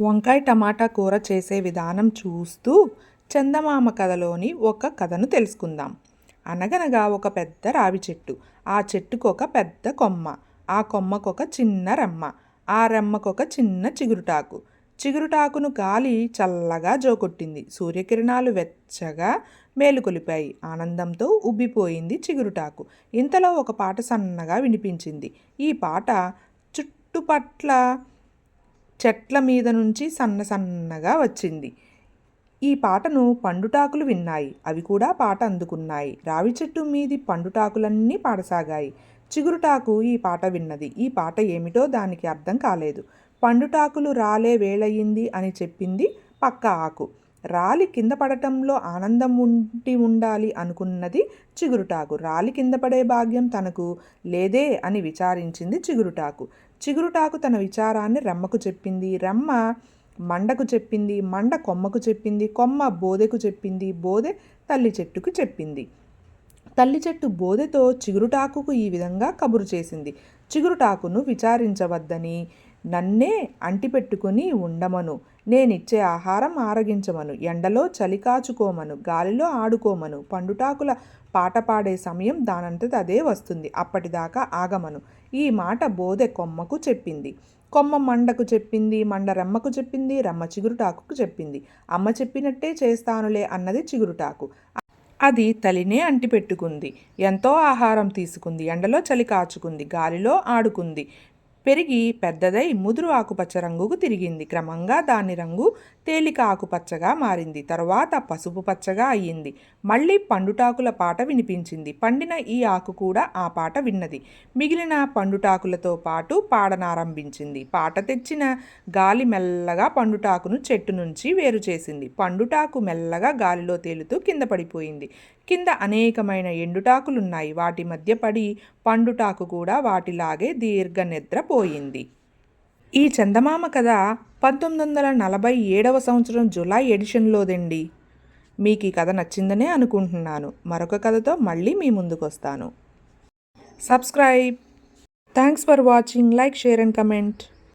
వంకాయ టమాటా కూర చేసే విధానం చూస్తూ చందమామ కథలోని ఒక కథను తెలుసుకుందాం. అనగనగా ఒక పెద్ద రావి చెట్టు ఆ చెట్టుకు ఒక పెద్ద కొమ్మ ఆ కొమ్మకు ఒక చిన్న రెమ్మ ఆ రెమ్మకొక చిన్న చిగురుటాకు. చిగురుటాకును గాలి చల్లగా జోకొట్టింది. సూర్యకిరణాలు వెచ్చగా మేలుకొలిపాయి ఆనందంతో ఉబ్బిపోయింది చిగురుటాకు. ఇంతలో ఒక పాట సన్నగా వినిపించింది. ఈ పాట చుట్టుపట్ల చెట్ల మీద నుంచి సన్న సన్నగా వచ్చింది. ఈ పాటను పండుటాకులు విన్నాయి. అవి కూడా పాట అందుకున్నాయి. రావి చెట్టు మీది పండుటాకులన్నీ పాడసాగాయి. చిగురుటాకు ఈ పాట విన్నది. ఈ పాట ఏమిటో దానికి అర్థం కాలేదు. పండుటాకులు రాలే వేళయింది అని చెప్పింది పక్క ఆకు. రాలి కింద పడటంలో ఆనందం ఉండి ఉండాలి అనుకున్నది చిగురుటాకు. రాలి కింద పడే భాగ్యం తనకు లేదే అని విచారించింది చిగురుటాకు. చిగురుటాకు తన విచారాన్ని రమ్మకు చెప్పింది. రమ్మ మండకు చెప్పింది మండ కొమ్మకు చెప్పింది కొమ్మ బోదెకు చెప్పింది బోదె తల్లి చెట్టుకు చెప్పింది. తల్లి చెట్టు బోదెతో చిగురుటాకుకు ఈ విధంగా కబురు చేసింది. చిగురుటాకును విచారించవద్దని నన్నే అంటిపెట్టుకుని ఉండమను. నేనిచ్చే ఆహారం ఆరగించమను. ఎండలో చలి కాచుకోమను. గాలిలో ఆడుకోమను. పండుటాకుల పాట పాడే సమయం దానంతట అదే వస్తుంది. అప్పటిదాకా ఆగమను. ఈ మాట బోధె కొమ్మకు చెప్పింది. కొమ్మ మండకు చెప్పింది మండ రెమ్మకు చెప్పింది రెమ్మ చిగురుటాకుకు చెప్పింది. అమ్మ చెప్పినట్టే చేస్తానులే అన్నది చిగురుటాకు. అది తలినే అంటిపెట్టుకుంది. ఎంతో ఆహారం తీసుకుంది. ఎండలో చలి కాచుకుంది. గాలిలో ఆడుకుంది. పెరిగి పెద్దదై ముదురు ఆకుపచ్చ రంగుకు తిరిగింది. క్రమంగా దాని రంగు తేలిక ఆకుపచ్చగా మారింది. తరువాత పసుపు పచ్చగా అయ్యింది. మళ్ళీ పండుటాకుల పాట వినిపించింది. పండిన ఈ ఆకు కూడా ఆ పాట విన్నది. మిగిలిన పండుటాకులతో పాటు పాడనారంభించింది. పాట తెచ్చిన గాలి మెల్లగా పండుటాకును చెట్టు నుంచి వేరు చేసింది. పండుటాకు మెల్లగా గాలిలో తేలుతూ కింద పడిపోయింది. కింద అనేకమైన ఎండుటాకులున్నాయి. వాటి మధ్య పడి పండుటాకు కూడా వాటిలాగే దీర్ఘ నిద్ర పోయింది. ఈ చందమామ కథ పంతొమ్మిది వందల నలభై ఏడవ సంవత్సరం జులై ఎడిషన్లోదండి. మీకు ఈ కథ నచ్చిందనే అనుకుంటున్నాను. మరొక కథతో మళ్ళీ మీ ముందుకు వస్తాను subscribe. Thanks for watching. Like share and comment.